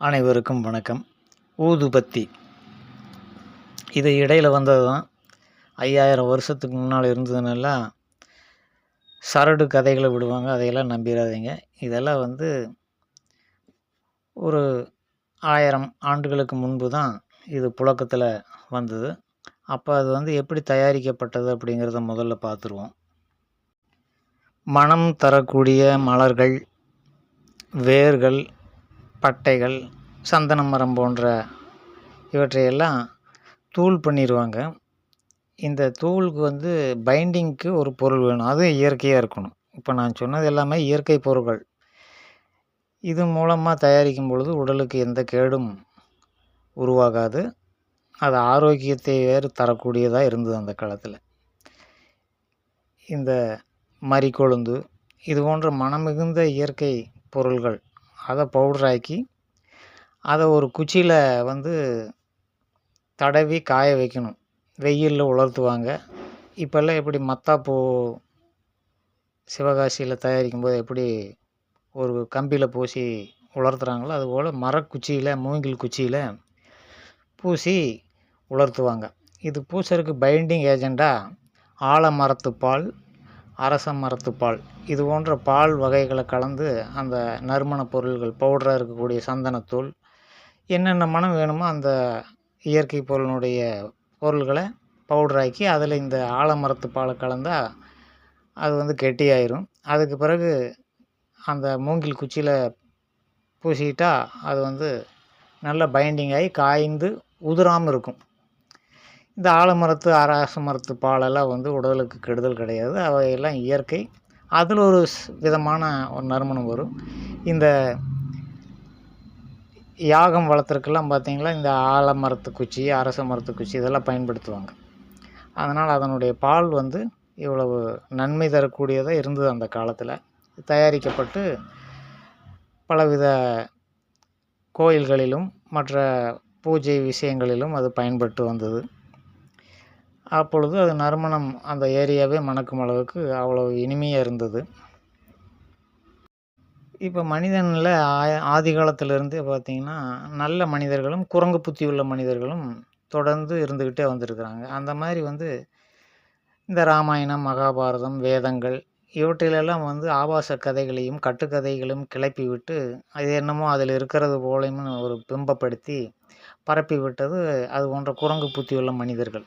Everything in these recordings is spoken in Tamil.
அனைவருக்கும் வணக்கம். ஊதுபத்தி. இது இடையில் வந்தது தான் ஐயாயிரம் வருஷத்துக்கு முன்னால் இருந்ததுனால சரடு கதைகளை விடுவாங்க அதையெல்லாம் நம்பிடாதீங்க இதெல்லாம் வந்து ஒரு ஆயிரம் ஆண்டுகளுக்கு முன்பு தான் இது புழக்கத்தில் வந்தது. அப்போ அது வந்து எப்படி தயாரிக்கப்பட்டது அப்படிங்கிறத முதல்ல பார்த்துருவோம் மனம் தரக்கூடிய மலர்கள் வேர்கள் பட்டைகள் சந்தன மரம் போன்ற இவற்றையெல்லாம் தூள் பண்ணிடுவாங்க இந்த தூளுக்கு வந்து பைண்டிங்க்கு ஒரு பொருள் வேணும். அது இயற்கையாக இருக்கணும். இப்போ நான் சொன்னது எல்லாமே இயற்கை பொருட்கள். இது மூலமாக தயாரிக்கும் பொழுது உடலுக்கு எந்த கேடும் உருவாகாது. அது ஆரோக்கியத்தை வேறு தரக்கூடியதாக இருந்தது அந்த காலத்தில். இந்த மறிக்கொழுந்து இது போன்ற மனமிகுந்த இயற்கை பொருள்கள் அதை பவுடராக்கி அதை ஒரு குச்சியில் வந்து தடவி காய வைக்கணும். வெயிலில் உலர்த்துவாங்க. இப்போல்லாம் எப்படி மத்தாப்பூ சிவகாசியில் தயாரிக்கும் போது எப்படி ஒரு கம்பியில் பூசி உலர்த்துறாங்களோ அதுபோல் மரக்குச்சியில் மூங்கில் குச்சியில் பூசி உலர்த்துவாங்க. இது பூசறதுக்கு பைண்டிங் ஏஜெண்டாக ஆலமரத்து பால் அரச மரத்து பால். இது போன்ற பால் வகைகளை கலந்து அந்த நறுமண பொருள்கள் பவுடராக இருக்கக்கூடிய சந்தனத்தூள் என்னென்ன மனம் வேணுமோ அந்த இயற்கை பொருளினுடைய பொருள்களை பவுடராக்கி அதில் இந்த ஆலமரத்து பாலை கலந்தால் அது வந்து கெட்டியாயிரும். அதுக்கு பிறகு அந்த மூங்கில் குச்சியில் பூசிக்கிட்டால் அது வந்து நல்லா பைண்டிங் ஆகி காய்ந்து உதிராமல் இருக்கும். இந்த ஆலமரத்து ஆராச மரத்து பாலெல்லாம் வந்து உடலுக்கு கெடுதல் கிடையாது. அவையெல்லாம் இயற்கை. அதில் ஒரு விதமான ஒரு நறுமணம் வரும். இந்த யாகம் வளர்த்துறதுக்கெல்லாம் பார்த்திங்களா இந்த ஆலமரத்து குச்சி அரச மரத்து குச்சி இதெல்லாம் பயன்படுத்துவாங்க. அதனால் அதனுடைய பால் வந்து இவ்வளவு நன்மை தரக்கூடியதாக இருந்தது அந்த காலத்தில். தயாரிக்கப்பட்டு பலவித கோயில்களிலும் மற்ற பூஜை விஷயங்களிலும் அது பயன்பட்டு வந்தது. அப்பொழுது அது நறுமணம் அந்த ஏரியாவே மணக்கும் அளவுக்கு அவ்வளோ இனிமையாக இருந்தது. இப்போ மனிதனில் ஆய ஆதி காலத்திலிருந்தே பார்த்திங்கன்னா நல்ல மனிதர்களும் குரங்கு புத்தி உள்ள மனிதர்களும் தொடர்ந்து இருந்துக்கிட்டே வந்திருக்கிறாங்க. அந்த மாதிரி வந்து இந்த ராமாயணம் மகாபாரதம் வேதங்கள் இவற்றிலெல்லாம் வந்து ஆபாச கதைகளையும் கட்டுக்கதைகளையும் கிளப்பி விட்டு அது என்னமோ அதில் இருக்கிறது போலையும் ஒரு பிம்பப்படுத்தி பரப்பி விட்டது அது போன்ற குரங்கு புத்தி உள்ள மனிதர்கள்.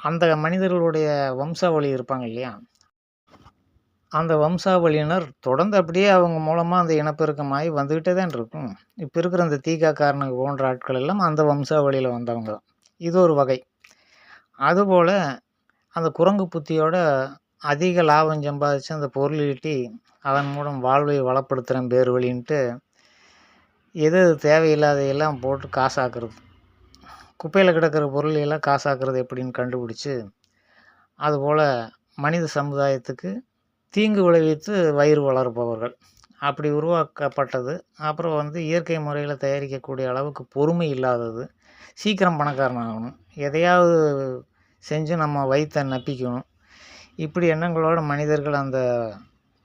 அந்த மனிதர்களுடைய வம்சாவளி இருப்பாங்க இல்லையா? அந்த வம்சாவளியினர் தொடர்ந்து அப்படியே அவங்க மூலமாக அந்த இனப்பெருக்கமாகி வந்துக்கிட்டே தான் இருக்கும். இப்போ இருக்கிற அந்த தீகாக்காரனுக்கு போன்ற ஆட்கள் எல்லாம் அந்த வம்சாவளியில் வந்தவங்க தான். இது ஒரு வகை. அதுபோல் அந்த குரங்கு புத்தியோட அதிக லாபம் சம்பாதிச்சு அந்த பொருள் ஈட்டி அதன் மூலம் வாழ்வை வளப்படுத்துகிறேன் பேர் வழின்ட்டு எது எது தேவையில்லாதையெல்லாம் போட்டு காசாக்குறது. குப்பையில் கிடக்கிற பொருள் எல்லாம் காசாக்குறது எப்படின்னு கண்டுபிடிச்சி அதுபோல் மனித சமுதாயத்துக்கு தீங்கு விளைவித்து வயிறு வளர்ப்பவர்கள். அப்படி உருவாக்கப்பட்டது. அப்புறம் வந்து இயற்கை முறையில் தயாரிக்கக்கூடிய அளவுக்கு பொறுமை இல்லாதது. சீக்கிரம் பணக்காரன் ஆகணும். எதையாவது செஞ்சு நம்ம வயிற்றை நப்பிக்கணும். இப்படி எண்ணங்களோட மனிதர்கள் அந்த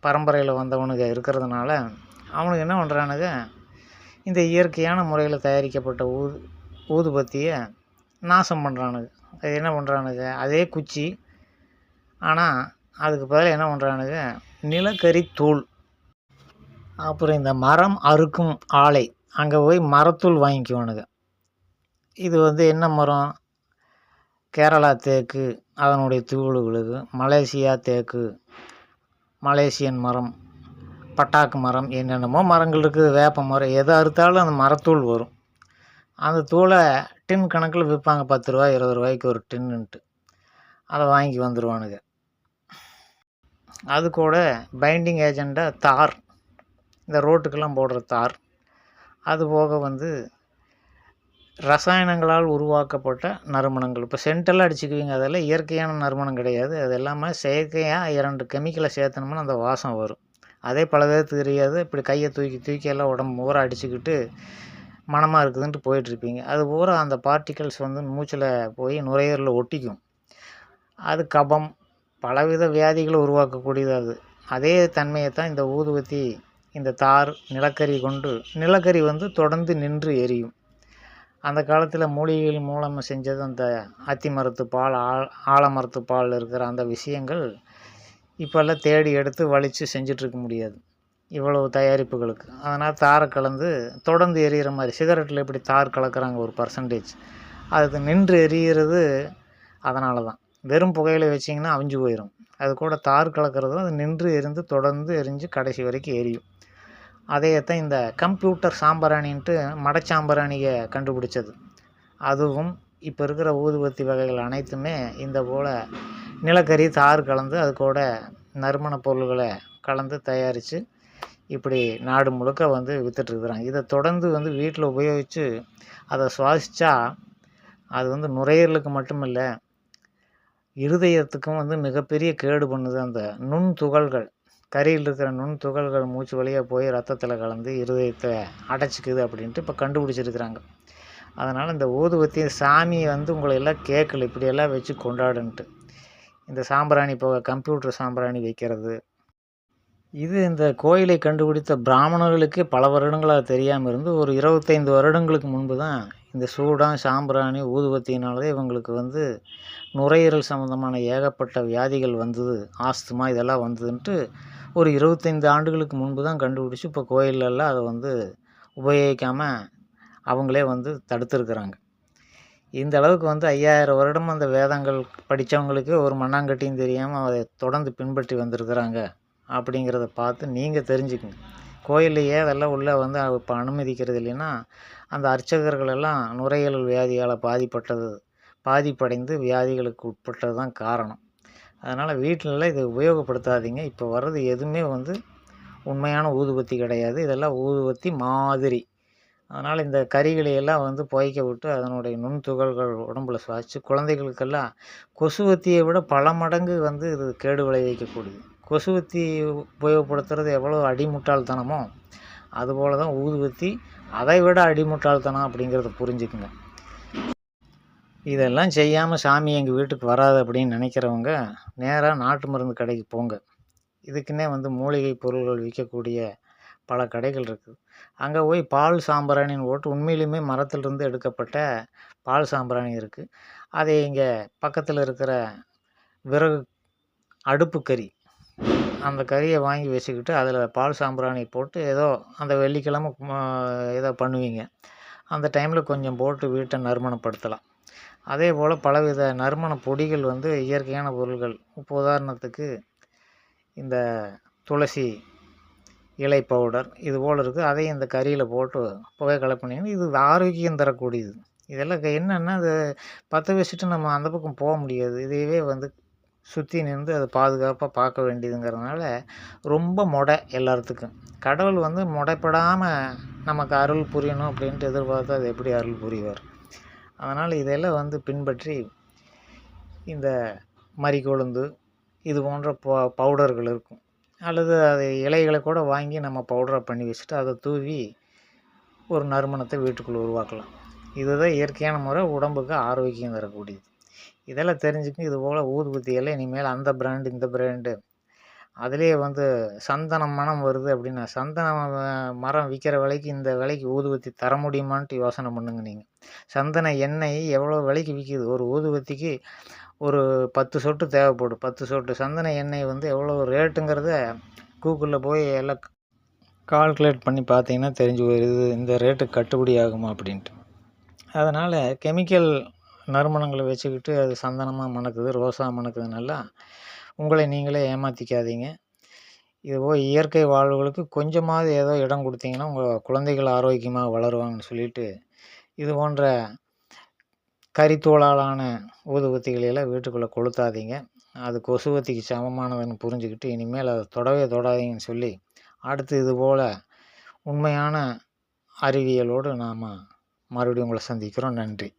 பரம்பரையில் வந்தவனுங்க இருக்கிறதுனால அவனுக்கு என்ன பண்ணுறானுங்க இந்த இயற்கையான முறையில் தயாரிக்கப்பட்ட ஊது ஊதுபத்தியை நாசம் பண்ணுறானுங்க அது என்ன பண்ணுறானுங்க அதே குச்சி. ஆனால் அதுக்கு பதிலாக என்ன பண்ணுறானுங்க நிலக்கரி தூள். அப்புறம் இந்த மரம் அறுக்கும் ஆலை. அங்கே போய் மரத்தூள் வாங்கிக்குவானுங்க. இது வந்து என்ன மரம்? கேரளா தேக்கு அதனுடைய தூள்களுக்கு மலேசியா தேக்கு மலேசியன் மரம் பட்டாக்கு மரம் என்னென்னமோ மரங்கள் இருக்குது. வேப்ப மரம் எதை அறுத்தாலும் அந்த மரத்தூள் வரும். அந்த தூளை டின் கணக்கில் விற்பாங்க பத்து ரூபா இருபது ரூபாய்க்கு ஒரு டின்னுன்ட்டு. அதை வாங்கி வந்துடுவானுங்க அது கூட பைண்டிங் ஏஜெண்ட்டாக தார். இந்த ரோட்டுக்கெல்லாம் போடுற தார். அது போக வந்து ரசாயனங்களால் உருவாக்கப்பட்ட நறுமணங்கள். இப்போ சென்டெல்லாம் அடிச்சுக்குவீங்க அதெல்லாம் இயற்கையான நறுமணம் கிடையாது. அது எல்லாமே செயற்கையாக இரண்டு கெமிக்கலை சேர்த்தனோம்னா அந்த வாசம் வரும். அதே பல பேருக்கு தெரியாது. இப்படி கையை தூக்கி தூக்கி எல்லாம் உடம்பு ஊற அடிச்சுக்கிட்டு மனமாக இருக்குதுன்ட்டு போயிட்டுருப்பீங்க. அது பூரா அந்த பார்ட்டிகல்ஸ் வந்து மூச்சில் போய் நுரையீரலில் ஒட்டிக்கும். அது கபம் பலவித வியாதிகளை உருவாக்கக்கூடியது அது. அதே தன்மையை தான் இந்த ஊதுபத்தி இந்த தார் நிலக்கரி கொண்டு நிலக்கரி வந்து தொடர்ந்து நின்று எரியும். அந்த காலத்தில் மூலிகைகள் மூலமாக செஞ்சது அந்த அத்தி மரத்து பால் ஆ ஆலமரத்து பால் இருக்கிற அந்த விஷயங்கள் இப்போல்லாம் தேடி எடுத்து வலித்து செஞ்சிட்ருக்க முடியாது. இவ்வளவு தயாரிப்புகளுக்கு. அதனால் தாரை கலந்து தொடர்ந்து எரியிற மாதிரி சிகரெட்டில் எப்படி தார் கலக்கிறாங்க ஒரு பர்சன்டேஜ் அது நின்று எரியிறது அதனால தான். வெறும் புகையில வச்சிங்கன்னா அவிஞ்சு போயிடும் அது கூட தார் கலக்கிறதும் அது நின்று எரிந்து தொடர்ந்து எரிஞ்சு கடைசி வரைக்கும் எரியும். அதையத்தான் இந்த கம்ப்யூட்டர் சாம்பிராணின்ட்டு மடச்சாம்பிராணியை கண்டுபிடிச்சது. அதுவும் இப்போ இருக்கிற ஊதுபத்தி வகைகள் அனைத்துமே இந்த போல் நிலக்கரி தார் கலந்து அது கூட நறுமண பொருள்களை கலந்து தயாரித்து இப்படி நாடு முழுக்க வந்து விற்றுட்ருக்குறாங்க இதை தொடர்ந்து வந்து வீட்டில் உபயோகித்து அதை சுவாசித்தா அது வந்து நுரையீரலுக்கு மட்டும் இல்லை இருதயத்துக்கும் வந்து மிகப்பெரிய கேடு பண்ணுது. அந்த நுண் துகள்கள் கரியில் இருக்கிற நுண் துகள்கள் மூச்சு வழியாக போய் ரத்தத்தில் கலந்து இருதயத்தை அடைச்சிக்குது அப்படின்ட்டு இப்போ கண்டுபிடிச்சிருக்கிறாங்க. அதனால் இந்த ஊதுபத்தி சாமியை வந்து உங்களை எல்லாம் கேட்கல இப்படியெல்லாம் வச்சு கொண்டாடுன்ட்டு. இந்த சாம்பிராணி போக கம்ப்யூட்டர் சாம்பிராணி வைக்கிறது இது இந்த கோயிலை கண்டுபிடித்த பிராமணர்களுக்கே பல வருடங்களாக தெரியாமல் இருந்து ஒரு இருபத்தைந்து வருடங்களுக்கு முன்பு தான் இந்த சூடான் சாம்பிராணி ஊதுபத்தினாலே இவங்களுக்கு வந்து நுரையீரல் சம்மந்தமான ஏகப்பட்ட வியாதிகள் வந்தது ஆஸ்துமா இதெல்லாம் வந்ததுன்ட்டு ஒரு இருபத்தைந்து ஆண்டுகளுக்கு முன்பு தான் கண்டுபிடிச்சி இப்போ கோயிலெல்லாம் அதை வந்து உபயோகிக்காமல் அவங்களே வந்து தடுத்துருக்குறாங்க. இந்த அளவுக்கு வந்து ஐயாயிரம் வருடம் அந்த வேதங்கள் படித்தவங்களுக்கு ஒரு மண்ணாங்கட்டியும் தெரியாமல் அதை தொடர்ந்து பின்பற்றி வந்திருக்கிறாங்க. அப்படிங்கிறத பார்த்து நீங்கள் தெரிஞ்சுக்குங்க. கோயில்லையே அதெல்லாம் உள்ளே வந்து இப்போ அனுமதிக்கிறது இல்லைன்னா அந்த அர்ச்சகர்கள் எல்லாம் நுரையீரல் வியாதியால் பாதிப்பட்டது பாதிப்படைந்து வியாதிகளுக்கு உட்பட்டது தான் காரணம். அதனால் வீட்டிலலாம் இதை உபயோகப்படுத்தாதீங்க. இப்போ வர்றது எதுவுமே வந்து உண்மையான ஊதுபத்தி கிடையாது. இதெல்லாம் ஊதுபத்தி மாதிரி. அதனால் இந்த கறிகளை எல்லாம் வந்து புகைக்க விட்டு அதனுடைய நுண் துகள்கள் உடம்புல சுவாச்சு குழந்தைகளுக்கெல்லாம் கொசுவத்தியை விட பல மடங்கு வந்து இது கேடு விளைவிக்கக்கூடியது. கொசுவத்தி உபயோகப்படுத்துறது எவ்வளோ அடிமுட்டாள்தனமோ அதுபோல் தான் ஊதுபத்தி அதை விட அடிமுட்டாள்தனம் அப்படிங்கிறத புரிஞ்சுக்குங்க. இதெல்லாம் செய்யாமல் சாமி எங்கள் வீட்டுக்கு வராது அப்படின்னு நினைக்கிறவங்க நேராக நாட்டு மருந்து கடைக்கு போங்க. இதுக்குன்னே வந்து மூலிகை பொருள்கள் விற்கக்கூடிய பல கடைகள் இருக்குது அங்கே போய் பால் சாம்பிராணின்னு போட்டு உண்மையிலுமே மரத்திலிருந்து எடுக்கப்பட்ட பால் சாம்பிராணி இருக்குது அதை இங்கே பக்கத்தில் இருக்கிற விறகு அடுப்பு கறி அந்த கறியை வாங்கி வச்சுக்கிட்டு அதில் பால் சாம்பிராணி போட்டு ஏதோ அந்த வெள்ளிக்கிழமை ஏதோ பண்ணுவீங்க. அந்த டைமில் கொஞ்சம் போட்டு வீட்டை நறுமணப்படுத்தலாம். அதே போல் பலவித நறுமண பொடிகள் வந்து இயற்கையான பொருள்கள். இப்போ உதாரணத்துக்கு இந்த துளசி இலை பவுடர் இது போல் இருக்குது அதையும் இந்த கறியில் போட்டு புகை கலப்பினீங்கன்னா இது ஆரோக்கியம் தரக்கூடியது. இதெல்லாம் என்னென்னா அது பற்ற வச்சுட்டு நம்ம அந்த பக்கம் போக முடியாது. இதையவே வந்து சுற்றி நின்று அதை பாதுகாப்பாக பார்க்க வேண்டியதுங்கிறதுனால ரொம்ப மொடை எல்லாத்துக்கும் கடவுள் வந்து முடைப்படாமல் நமக்கு அருள் புரியணும் அப்படின்ட்டு எதிர்பார்த்தா அது எப்படி அருள் புரிவார்? அதனால் இதெல்லாம் வந்து பின்பற்றி இந்த மறிக்கொழுந்து இது போன்ற ப பவுடர்கள் இருக்கும். அல்லது அது இலைகளை கூட வாங்கி நம்ம பவுடராக பண்ணி வச்சுட்டு அதை தூவி ஒரு நறுமணத்தை வீட்டுக்குள்ளே உருவாக்கலாம். இதுதான் இயற்கையான முறை உடம்புக்கு ஆரோக்கியம் தரக்கூடியது. இதெல்லாம் தெரிஞ்சுக்க இது போல் ஊதுபத்தியெல்லாம் இனிமேல் அந்த பிராண்டு இந்த பிராண்டு அதுலேயே வந்து சந்தனம் மனம் வருது அப்படின்னா சந்தனம் மரம் விற்கிற விலைக்கு இந்த விலைக்கு ஊதுபத்தி தர முடியுமான்ட்டு யோசனை பண்ணுங்க நீங்கள் சந்தன எண்ணெய் எவ்வளோ விலைக்கு விற்கிது ஒரு ஊதுபத்திக்கு ஒரு பத்து சொட்டு தேவைப்படும். பத்து சொட்டு சந்தன எண்ணெய் வந்து எவ்வளோ ரேட்டுங்கிறத கூகுளில் போய் எல்லாம் கால்குலேட் பண்ணி பார்த்தீங்கன்னா தெரிஞ்சு போயிடுது இந்த ரேட்டு கட்டுப்படி ஆகுமா அப்படின்ட்டு. அதனால் கெமிக்கல் நறுமணங்களை வச்சுக்கிட்டு அது சந்தனமாக மணக்குது ரோஸாக மணக்குதுனால உங்களை நீங்களே ஏமாற்றிக்காதீங்க இதுபோல் இயற்கை வாழ்வுகளுக்கு கொஞ்சமாவது ஏதோ இடம் கொடுத்தீங்கன்னா உங்கள் குழந்தைகள் ஆரோக்கியமாக வளருவாங்கன்னு சொல்லிட்டு இது போன்ற கரித்தோளாலான ஊதுபத்திகளையெல்லாம் வீட்டுக்குள்ளே கொளுத்தாதீங்க. அது கொசுவத்திக்கு சமமானதுன்னு புரிஞ்சுக்கிட்டு இனிமேல் அதை தொடவே தொடாதீங்கன்னு சொல்லி அடுத்து இது போல் உண்மையான அறிவியலோடு நாம் மறுபடியும் உங்களை சந்திக்கிறோம். நன்றி.